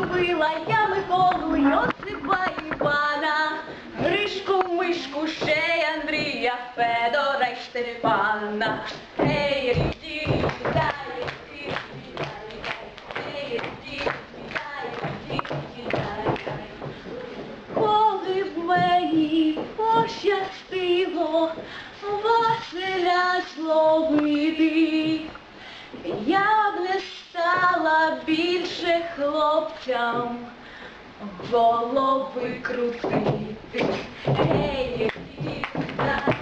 любила я Миколу, Йосипа Івана, Гришку, мишку, ще й Андрія, Федора й Штепана. Ей, хлопцям голови крутити. Ей, ді, дай,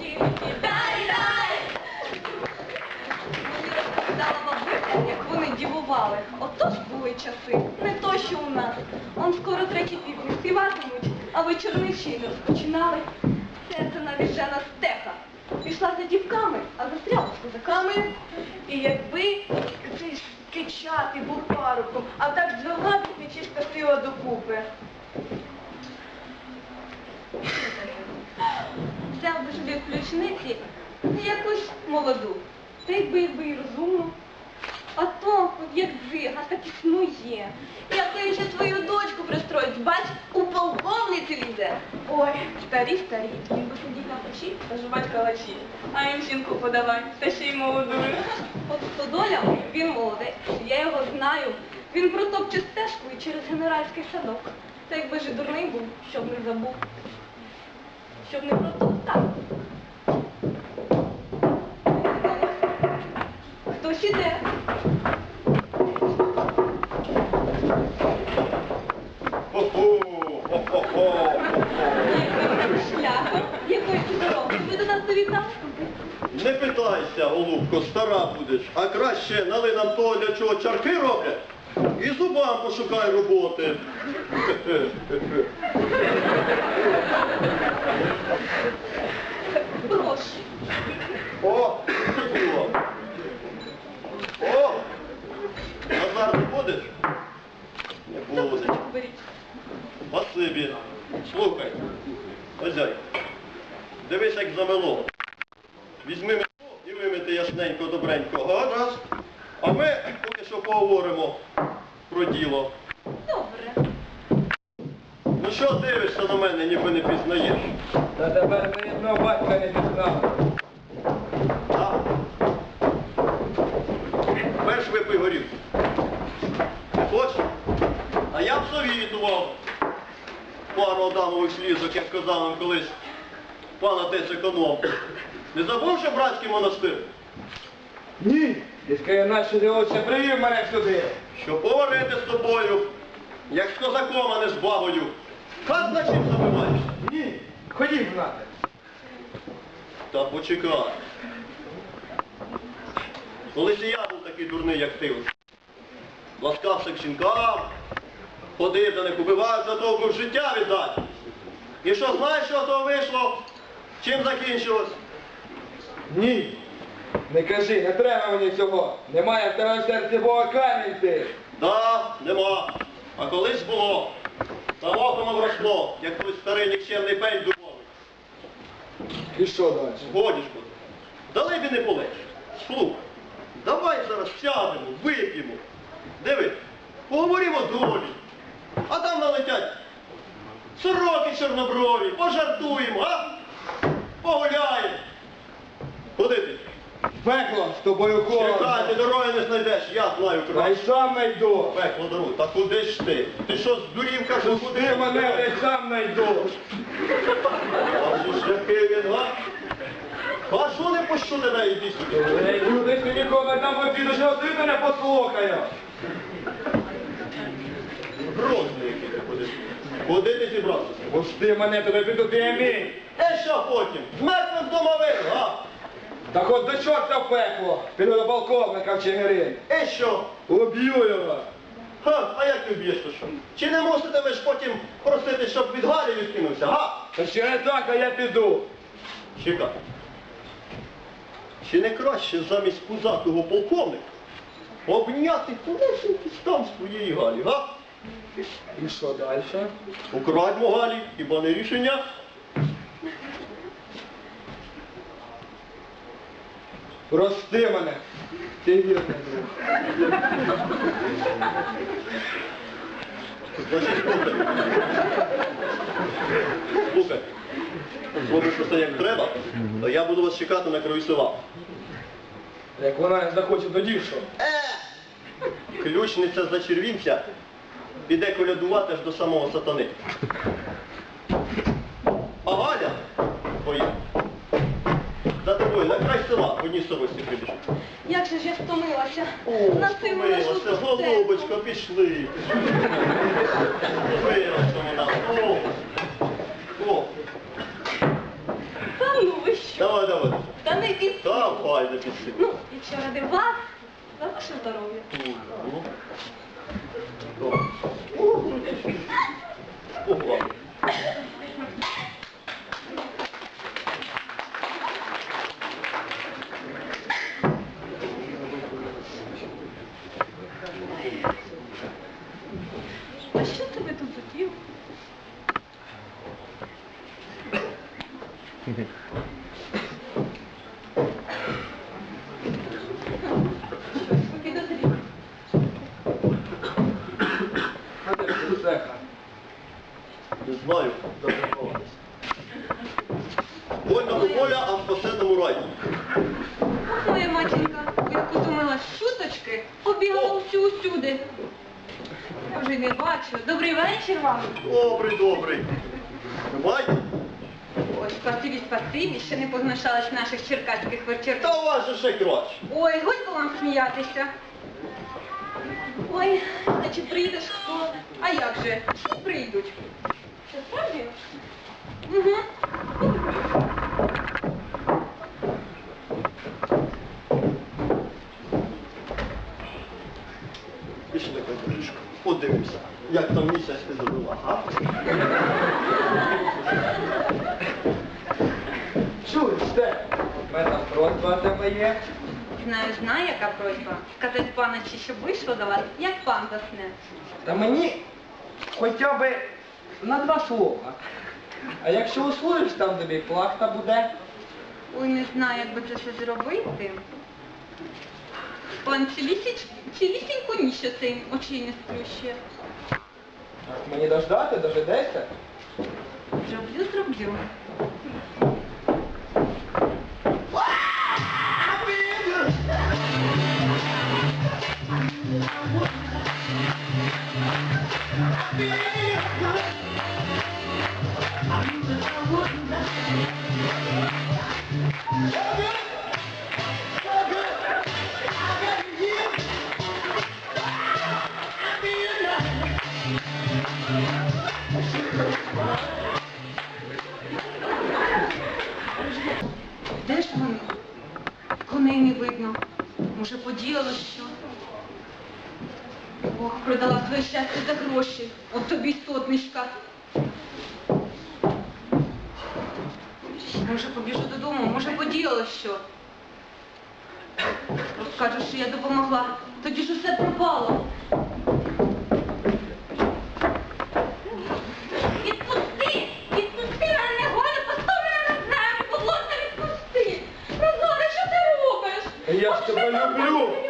ді, дай, дай. Мені розповідала як вони дівували. Ото ж були часи, не то, що у нас. Он скоро третій півні співатимуть, а вечорни ще не розпочинали. Серце навіжена стеха. Пішла за дівками, а застряла з козаками. І якби цей кичатий був парубком, а так звела б сила докупи. Взяв би собі в ключниці якусь молоду. Та якби якби і розумну. А то, от як дзига, так і снує. Я то ще свою дочку пристроїть, бач, у полковниці лізе. Ой, старі, старі, він би сидів на печі та жувать калачі. А їм жінку подавай, та ще й молоду. От хто доля, він молодець, я його знаю. Він протопче стежку і через генеральський садок. Та якби ж дурний був, щоб не забув. Щоб не протоптав. Хтось іде. Шляхом, якої ти дороги? Ви до нас? Не питайся, голубко, стара будеш, а краще налий нам того, для чого чарки роблять, і зубам пошукай роботи. Прошу. О, було. О, Назар не будеш? Не будеш. Беріть. Спасибі. Слухай, хазяй, дивись, як замело. Візьми метло і вимити ясненько, добренько. Гаразд. А ми поки що поговоримо про діло. Добре. Ну що дивишся на мене, ніби не пізнаєш? Та тепер ми одного батька не пізнали. Перш випий горілку. Не хочеш? А я б завітував пару адамових слізок, як казав нам колись пан отець економ. Не забув, що братський монастир? Ні. Тільки наші дивилися, привів мене сюди. Що поговорити з тобою, як з козаком, а не з бабою. Хат на чим забиваєшся? Ні. Ходім знати. Та почекай. Колись і я був такий дурний, як ти. Ласкався к жінкам, до них, убивав задовго в життя віддати. І що знаєш, що з того вийшло? Чим закінчилось? Ні. Не кажи, не треба мені цього. Немає в тебе в серці Бога камінь ти. Да, нема. А колись було. Само воно вросло, як той старий нікчемний пень дубовий. І що далі? Згодиш буде. Дали б і не полеж. Слухай, давай зараз сядемо, вип'ємо. Диви, поговоримо долі. А там налетять сороки чорноброві, пожартуємо, а? Погуляємо. Куди ти? Пекло з тобою Чекай, ти дороги не знайдеш, я знаю Та й сам найду. Пекло дорогу, та куди ж ти? Ти що, здурів, кажу, куди? Ти мене та й сам найду. Бачиш, який він, а? Кажу, не пущу тебе, іди сюди. Люди, ти ніколи там обіду, що ти мене послухає. Грозний який ти ходиш. Куди ти зібрався? Пусти мене, туди піду ти мій. Е, що потім? З мертвим домовим, а? Так от до чорта в пекло. Піду до полковника в Чигирин. Е, що? Уб'ю його. Ха, а як ти вб'єш, то що? Чи не мусите ви ж потім просити, щоб від Галі відкинувся, га? Та ще не так, а я піду. Чекай. Чи не краще замість пузатого полковника обняти колесенький стан своєї Галі, га? І що далі? Украдьмо Галі, хіба не рішення? Прости мене. Ти вірний друг. Значить, слухай. Слухай. Зробиш все як треба, то я буду вас чекати на краю села. Як вона не захоче, тоді що? Ключниця за червінця піде колядувати аж до самого сатани. А Галя твоя за тобою на край села в одній сорочці прибіжить. Як же ж я стомилася. О, Насилу нашу стомилася, голубочка, пішли. Виросла вона. О, о, Та ну ви що? давай, давай. Та не під... Та файно пішли. Ну, якщо ради вас, за ваше здоров'я. Ну. О, ладно. А що це ви тут хотів? Щось ви підозріли. А де ж тут цеха? Не знаю, запропалась. Вольному поля, а в посадному раді. Моя матінка, як утомилась шуточки, побігала усюди. Я вже й не бачу. Добрий вечір вам. Добрий, добрий. Бай, Ой, спасибі, спасибі, ще не позначалась наших черкаських вечірків. та у вас же ще краще. Ой, годько вам сміятися. Ой, а чи прийдеш хто? А як же? Всі прийдуть. Це справді? Угу. Пішли на кладовишку. Подивимося, як там місяць ти забула, а? Чуєш, те? У мене там просьба до тебе є. Знаю, знаю, яка просьба. Сказати паночі, щоб вийшло до вас, як пан засне. Та мені хоча б на два слова. А якщо услуєш, там тобі плахта буде. Ой, не знаю, як би це все зробити. Пан цілісіч, цілісіньку ніч цей очей не сплющує. Так мені дождати, дожидешся? Зроблю, зроблю. Щастя за гроші. От тобі сотничка. Може, побіжу додому, може, подіяло що. Розкажу, що я допомогла. Тоді ж усе пропало. Відпусти! Відпусти мене, Голя, постав мене на землю, будь ласка, відпусти! Назаре, що ти робиш? Я ж тебе люблю!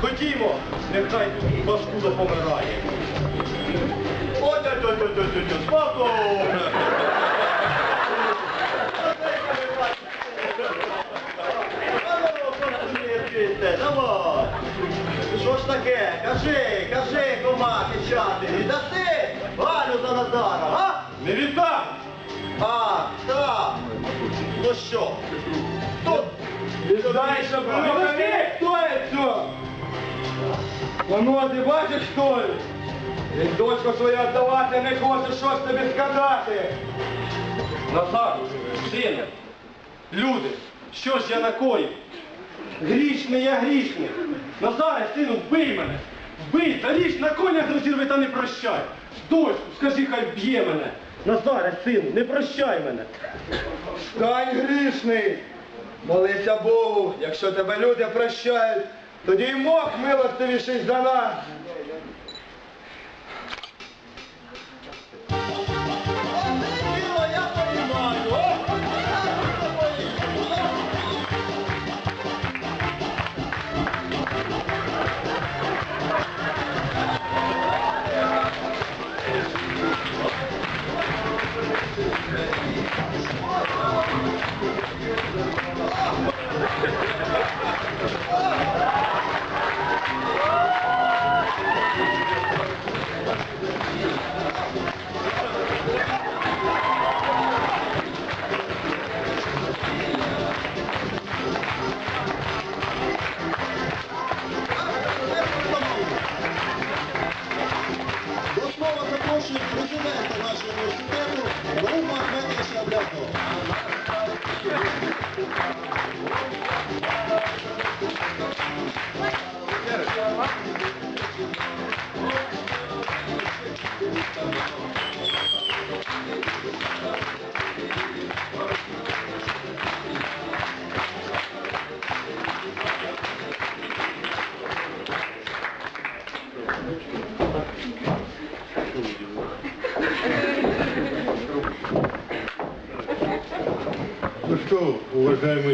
Ходімо, нехай тут Паскуда помирає. Ой, ой, ой, ой, ой, ой, спокійно. Давай. Що ж таке? Кажи, кажи, кома, печати, віддаси Галю за Назара, а? Не віддам! А, так. Ну що? Рукаві, хто є це? Воно, ти бачиш, хто є? Він дочку свою віддавати не хоче, що ж тобі сказати? Назар, сину, люди, що ж я накоїв? Грішний я грішний. Назаре, сину, вбий мене. Вбий, та річ на конях розірви та не прощай. Дочку, скажи, хай б'є мене. Назаре, сину, не прощай мене. Стань грішний. Молися Богу, якщо тебе люди прощають, тоді й мог милостивіший за нас.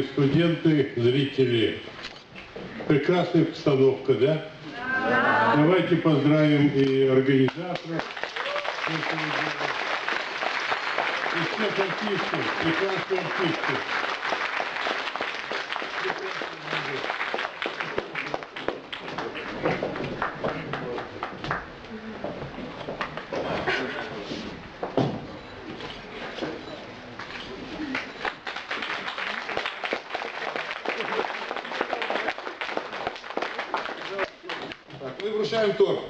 Уважаемые студенты, зрители, прекрасная обстановка, да? Давайте поздравим и организаторов. И всех артистов, прекрасных артистов. Мы вручаем торт.